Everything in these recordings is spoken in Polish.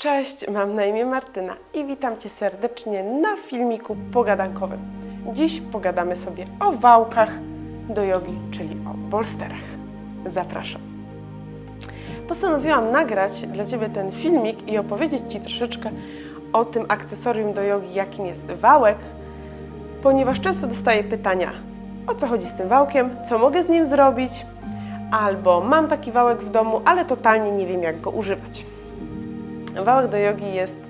Cześć, mam na imię Martyna i witam Cię serdecznie na filmiku pogadankowym. Dziś pogadamy sobie o wałkach do jogi, czyli o bolsterach. Zapraszam. Postanowiłam nagrać dla Ciebie ten filmik i opowiedzieć Ci troszeczkę o tym akcesorium do jogi, jakim jest wałek, ponieważ często dostaję pytania, o co chodzi z tym wałkiem, co mogę z nim zrobić, albo mam taki wałek w domu, ale totalnie nie wiem, jak go używać. Wałek do jogi jest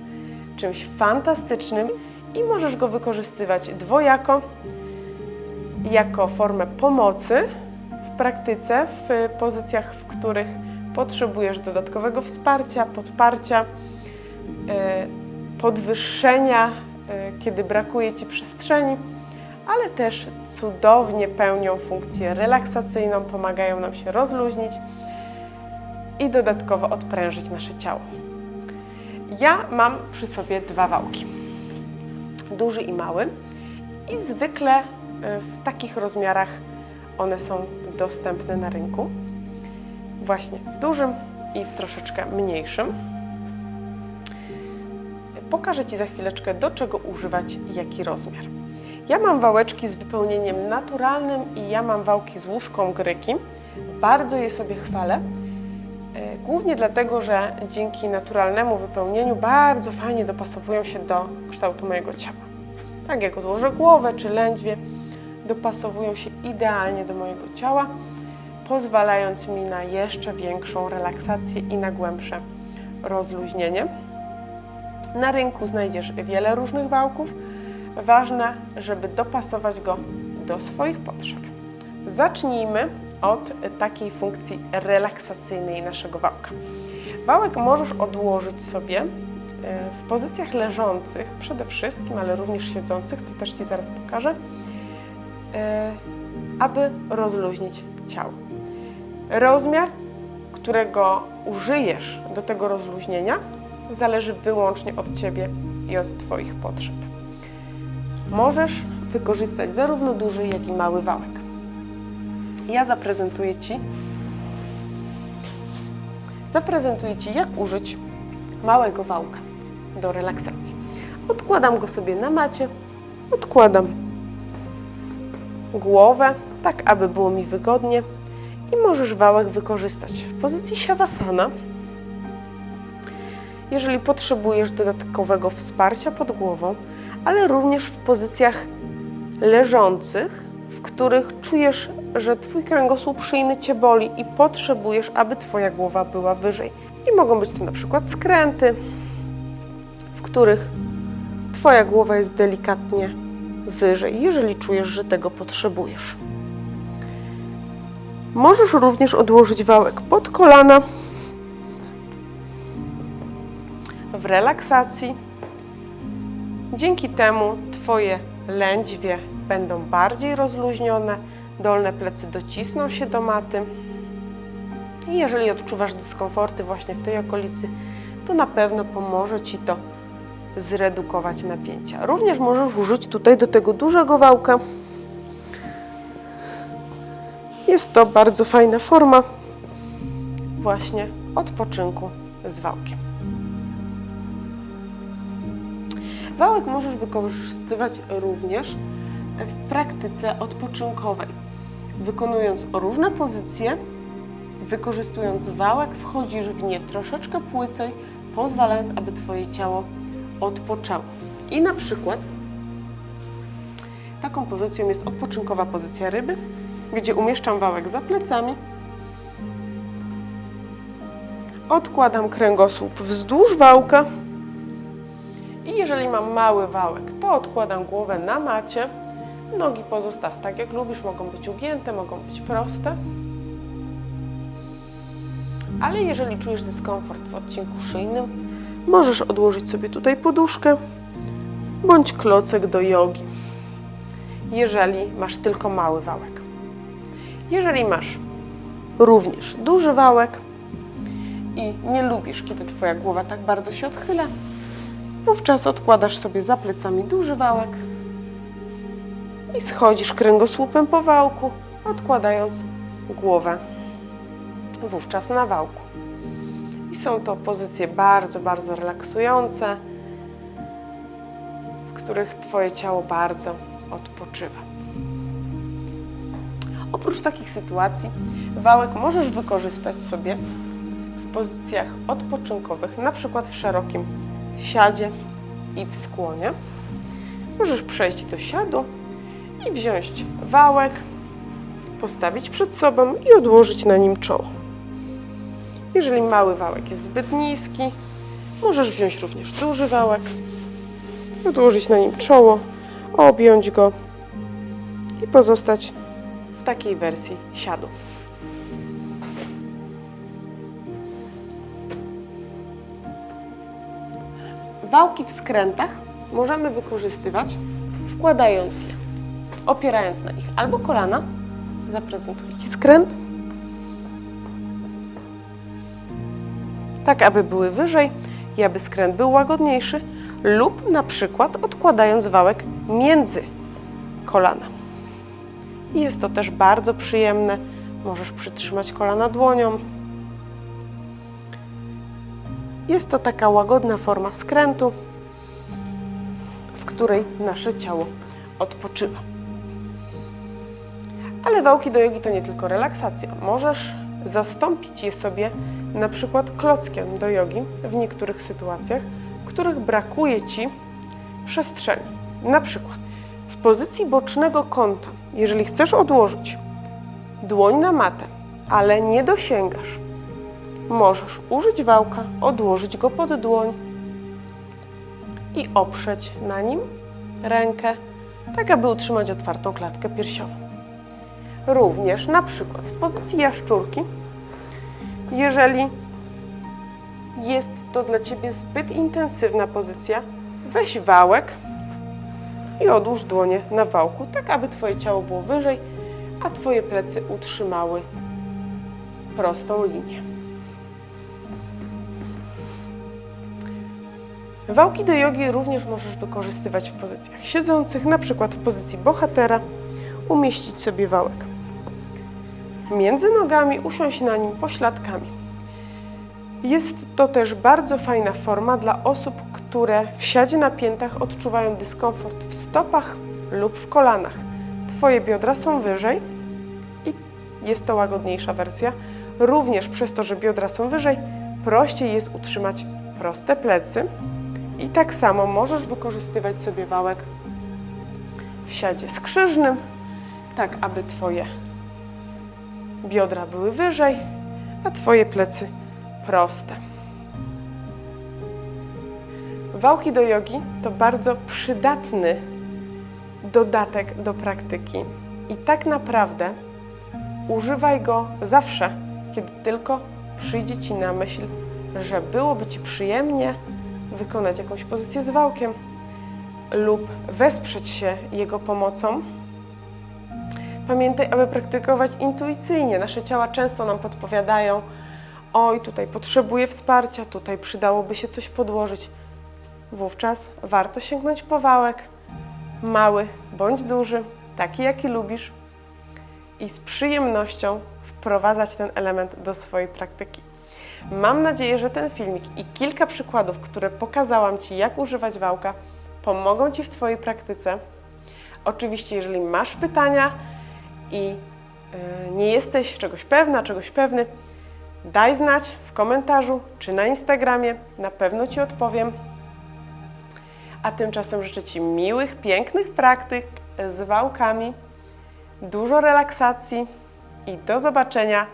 czymś fantastycznym i możesz go wykorzystywać dwojako, jako formę pomocy w praktyce, w pozycjach, w których potrzebujesz dodatkowego wsparcia, podparcia, e, podwyższenia, e, kiedy brakuje Ci przestrzeni, ale też cudownie pełnią funkcję relaksacyjną, pomagają nam się rozluźnić i dodatkowo odprężyć nasze ciało. Ja mam przy sobie dwa wałki, duży i mały, i zwykle e, w takich rozmiarach one są dostępne na rynku. Właśnie w dużym i w troszeczkę mniejszym. Pokażę Ci za chwileczkę, do czego używać jaki rozmiar. Ja mam wałeczki z wypełnieniem naturalnym i ja mam wałki z łuską gryki. Bardzo je sobie chwalę. E, Głównie dlatego, że dzięki naturalnemu wypełnieniu bardzo fajnie dopasowują się do kształtu mojego ciała. Tak jak odłożę głowę czy lędźwie, dopasowują się idealnie do mojego ciała, pozwalając mi na jeszcze większą relaksację i na głębsze rozluźnienie. Na rynku znajdziesz wiele różnych wałków. Ważne, żeby dopasować go do swoich potrzeb. Zacznijmy od takiej funkcji relaksacyjnej naszego wałka. Wałek możesz odłożyć sobie e, w pozycjach leżących przede wszystkim, ale również siedzących, co też Ci zaraz pokażę, e, aby rozluźnić ciało. Rozmiar, którego użyjesz do tego rozluźnienia, zależy wyłącznie od Ciebie i od Twoich potrzeb. Możesz wykorzystać zarówno duży, jak i mały wałek. Ja zaprezentuję Ci zaprezentuję Ci, jak użyć małego wałka do relaksacji. Odkładam go sobie na macie, odkładam głowę, tak aby było mi wygodnie i możesz wałek wykorzystać w pozycji siawasana. Jeżeli potrzebujesz dodatkowego wsparcia pod głową, ale również w pozycjach leżących, w których czujesz, że Twój kręgosłup szyjny Cię boli i potrzebujesz, aby Twoja głowa była wyżej. I mogą być to na przykład skręty, w których Twoja głowa jest delikatnie wyżej, jeżeli czujesz, że tego potrzebujesz. Możesz również odłożyć wałek pod kolana w relaksacji. Dzięki temu Twoje lędźwie będą bardziej rozluźnione, dolne plecy docisną się do maty. I jeżeli odczuwasz dyskomforty właśnie w tej okolicy, to na pewno pomoże Ci to zredukować napięcia. Również możesz użyć tutaj do tego dużego wałka. Jest to bardzo fajna forma właśnie odpoczynku z wałkiem. Wałek możesz wykorzystywać również w praktyce odpoczynkowej, wykonując różne pozycje, wykorzystując wałek, wchodzisz w nie troszeczkę płycej, pozwalając, aby Twoje ciało odpoczęło. I na przykład taką pozycją jest odpoczynkowa pozycja ryby, gdzie umieszczam wałek za plecami, odkładam kręgosłup wzdłuż wałka. I jeżeli mam mały wałek, to odkładam głowę na macie, nogi pozostaw tak jak lubisz, mogą być ugięte, mogą być proste. Ale jeżeli czujesz dyskomfort w odcinku szyjnym, możesz odłożyć sobie tutaj poduszkę bądź klocek do jogi, jeżeli masz tylko mały wałek. Jeżeli masz również duży wałek i nie lubisz, kiedy Twoja głowa tak bardzo się odchyla, wówczas odkładasz sobie za plecami duży wałek i schodzisz kręgosłupem po wałku, odkładając głowę wówczas na wałku. I są to pozycje bardzo, bardzo relaksujące, w których Twoje ciało bardzo odpoczywa. Oprócz takich sytuacji, wałek możesz wykorzystać sobie w pozycjach odpoczynkowych, na przykład w szerokim siadzie i w skłonie. Możesz przejść do siadu i wziąć wałek, postawić przed sobą i odłożyć na nim czoło. Jeżeli mały wałek jest zbyt niski, możesz wziąć również duży wałek, odłożyć na nim czoło, objąć go i pozostać w takiej wersji siadu. Wałki w skrętach możemy wykorzystywać wkładając je, opierając na nich albo kolana, zaprezentuję Ci skręt, tak aby były wyżej i aby skręt był łagodniejszy, lub na przykład odkładając wałek między kolana. Jest to też bardzo przyjemne. Możesz przytrzymać kolana dłonią. Jest to taka łagodna forma skrętu, w której nasze ciało odpoczywa. Ale wałki do jogi to nie tylko relaksacja. Możesz zastąpić je sobie na przykład klockiem do jogi w niektórych sytuacjach, w których brakuje Ci przestrzeni. Na przykład w pozycji bocznego kąta, jeżeli chcesz odłożyć dłoń na matę, ale nie dosięgasz, możesz użyć wałka, odłożyć go pod dłoń i oprzeć na nim rękę, tak aby utrzymać otwartą klatkę piersiową. Również na przykład w pozycji jaszczurki, jeżeli jest to dla Ciebie zbyt intensywna pozycja, weź wałek i odłóż dłonie na wałku, tak aby Twoje ciało było wyżej, a Twoje plecy utrzymały prostą linię. Wałki do jogi również możesz wykorzystywać w pozycjach siedzących, na przykład w pozycji bohatera, umieścić sobie wałek. Między nogami usiąść na nim pośladkami. Jest to też bardzo fajna forma dla osób, które w siadzie na piętach odczuwają dyskomfort w stopach lub w kolanach. Twoje biodra są wyżej i jest to łagodniejsza wersja. Również przez to, że biodra są wyżej, prościej jest utrzymać proste plecy. I tak samo możesz wykorzystywać sobie wałek w siadzie skrzyżnym, tak aby Twoje biodra były wyżej, a Twoje plecy proste. Wałki do jogi to bardzo przydatny dodatek do praktyki i tak naprawdę używaj go zawsze, kiedy tylko przyjdzie Ci na myśl, że byłoby Ci przyjemnie wykonać jakąś pozycję z wałkiem lub wesprzeć się jego pomocą. Pamiętaj, aby praktykować intuicyjnie. Nasze ciała często nam podpowiadają: Oj, tutaj potrzebuję wsparcia, tutaj przydałoby się coś podłożyć. Wówczas warto sięgnąć po wałek, mały bądź duży, taki jaki lubisz, i z przyjemnością wprowadzać ten element do swojej praktyki. Mam nadzieję, że ten filmik i kilka przykładów, które pokazałam Ci, jak używać wałka, pomogą Ci w Twojej praktyce. Oczywiście, jeżeli masz pytania i yy, nie jesteś czegoś pewna, czegoś pewny, daj znać w komentarzu czy na Instagramie, na pewno Ci odpowiem. A tymczasem życzę Ci miłych, pięknych praktyk z wałkami, dużo relaksacji i do zobaczenia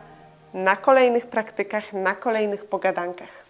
na kolejnych praktykach, na kolejnych pogadankach.